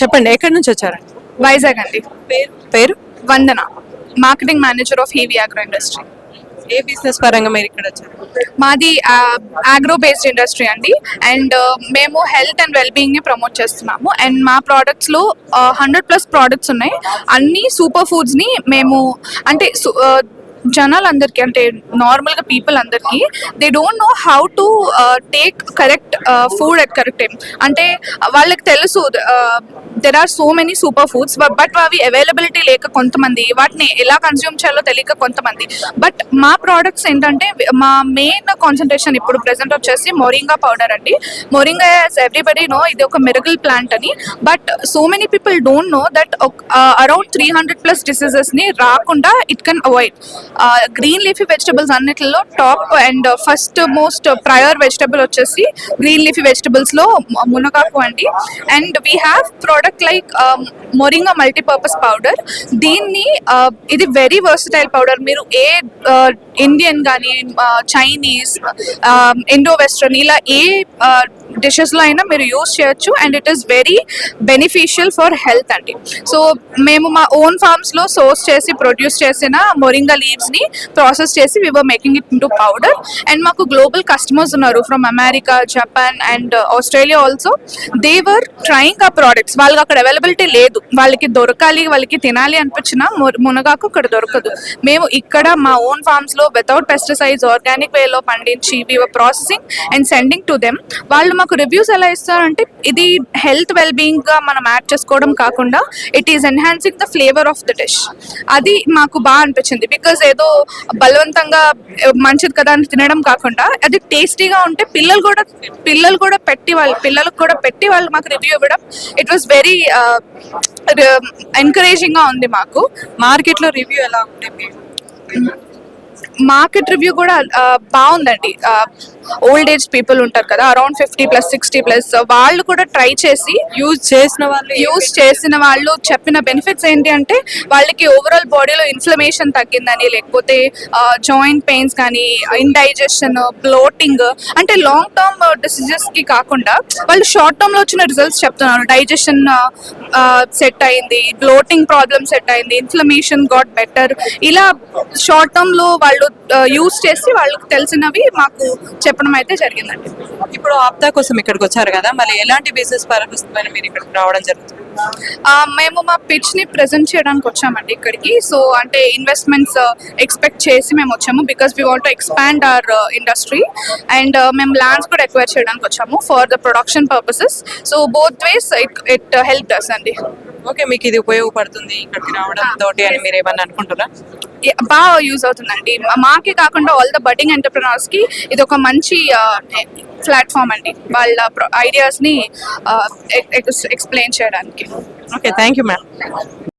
చెప్పండి ఎక్కడి నుంచి వచ్చారు? వైజాగ్ అండి. పేరు? పేరు? వందన మార్కెటింగ్ మేనేజర్ ఆఫ్ హీవీ అగ్రో ఇండస్ట్రీ. ఏ బిజినెస్ పరంగా మీరు ఇక్కడ వచ్చారు? మాది అగ్రో బేస్డ్ ఇండస్ట్రీ అండి. అండ్ మేము హెల్త్ అండ్ వెల్ బీయింగ్ని ప్రమోట్ చేస్తున్నాము. అండ్ మా ప్రోడక్ట్స్లో హండ్రెడ్ ప్లస్ ప్రోడక్ట్స్ ఉన్నాయి. అన్ని సూపర్ ఫుడ్స్ని మేము అంటే జనాలందరికీ అంటే నార్మల్గా పీపుల్ అందరికీ they don't know how to take correct food at correct time అంటే వాళ్ళకి తెలుసు uh, there are so many super foods but అవి అవైలబిలిటీ లేక కొంతమంది వాటిని ఎలా కన్జ్యూమ్ చేయాలో తెలియక కొంతమంది. బట్ మా ప్రోడక్ట్స్ ఏంటంటే మా మెయిన్ కాన్సన్ట్రేషన్ ఇప్పుడు ప్రెసెంట్ వచ్చేసి మొరింగా పౌడర్ అండి. మొరింగా ఎవ్రీబడి నో ఇది ఒక మిరకల్ ప్లాంట్ అని. But so many people don't know that around three hundred plus డిసీజెస్ని రాకుండా it can avoid green leafy vegetables అన్నిటిలో top and first most prior vegetable వచ్చేసి green leafy వెజిటబుల్స్లో మునగాకు అండి. And we have product product like moringa multipurpose powder దీన్ని uh, ఇది very versatile powder మీరు ఏ ఇండియన్ కానీ చైనీస్ ఇండో వెస్ట్రన్ ఇలా ఏ uh, డిషెస్లో అయినా మీరు యూస్ చేయొచ్చు and it is very beneficial for health అండి. సో మేము మా ఓన్ ఫార్మ్స్లో సోర్స్ చేసి ప్రొడ్యూస్ చేసిన మొరింగా లీవ్స్ని ప్రాసెస్ చేసి we were making it into powder and మాకు గ్లోబల్ కస్టమర్స్ ఉన్నారు from America Japan and Australia also they are trying ఆ ప్రోడక్ట్స్ వాళ్ళకి అక్కడ అవైలబిలిటీ లేదు. వాళ్ళకి దొరకాలి వాళ్ళకి తినాలి అనిపించిన మునగాకు ఇక్కడ దొరకదు. మేము ఇక్కడ మా ఓన్ ఫార్మ్స్లో వితౌట్ పెస్టిసైడ్స్ ఆర్గానిక్ వేలో పండించి we are processing and sending to them వాళ్ళు మాకు రివ్యూస్ ఎలా ఇస్తారంటే ఇది హెల్త్ వెల్బీయింగ్గా మనం యాడ్ చేసుకోవడం కాకుండా it is enhancing the flavour of the dish అది మాకు బాగా అనిపించింది. బికాజ్ ఏదో బలవంతంగా మంచిది కదా అని తినడం కాకుండా అది టేస్టీగా ఉంటే పిల్లలు కూడా పిల్లలు కూడా పెట్టి వాళ్ళు పిల్లలకు కూడా పెట్టి వాళ్ళు మాకు రివ్యూ ఇవ్వడం ఇట్ వాస్ వెరీ ఎన్కరేజింగ్గా ఉంది మాకు. మార్కెట్లో రివ్యూ ఎలా ఉంటే మార్కెట్ రివ్యూ కూడా బాగుందండి. ఓల్డ్ ఏజ్ పీపుల్ ఉంటారు కదా around fifty plus sixty plus వాళ్ళు కూడా ట్రై చేసి యూజ్ చేసిన వాళ్ళు యూస్ చేసిన వాళ్ళు చెప్పిన బెనిఫిట్స్ ఏంటి అంటే వాళ్ళకి ఓవరాల్ బాడీలో ఇన్ఫ్లమేషన్ తగ్గిందని లేకపోతే జాయింట్ పెయిన్స్ కానీ ఇండైజెషన్ బ్లోటింగ్ అంటే లాంగ్ టర్మ్ డిసీజెస్కి కాకుండా వాళ్ళు షార్ట్ టర్మ్లో వచ్చిన రిజల్ట్స్ చెప్తున్నారు. డైజెషన్ సెట్ అయింది బ్లోటింగ్ ప్రాబ్లమ్ సెట్ అయింది ఇన్ఫ్లమేషన్ గాట్ బెటర్ ఇలా షార్ట్ టర్మ్లో వాళ్ళు యూస్ చేసి వాళ్ళకి తెలిసినవి మాకు చెప్పడం అయితే జరిగిందండి. ఇప్పుడు ఆప్తా కోసం ఇక్కడికి వచ్చారు కదా మళ్ళీ ఎలాంటి బిజినెస్ పర్పస్ పైన మీరు ఇక్కడికి రావడం జరుగుతుంది? మేము మా పిచ్ని ప్రెజెంట్ చేయడానికి వచ్చామండి ఇక్కడికి. సో అంటే ఇన్వెస్ట్మెంట్స్ ఎక్స్పెక్ట్ చేసి మేము వచ్చాము because we want expand our industry and మేము ల్యాండ్స్ కూడా ఎక్వైర్ చేయడానికి వచ్చాము for the production purposes so both ways it it help us అండి. ఓకే మీకు ఇది ఉపయోగపడుతుంది ఇక్కడికి రావడం తోటి అని మీరు ఏమన్నా అనుకుంటారా Yeah, బాగా యూజ్ అవుతుందండి. మాకే కాకుండా ఆల్ ద బడ్డింగ్ ఎంటర్ప్రినర్స్కి ఇది ఒక మంచి ప్లాట్ఫామ్ అండి. వాళ్ళ ఐడియాస్ని ఎక్స్ప్లెయిన్ చేయడానికి. Okay thank you madam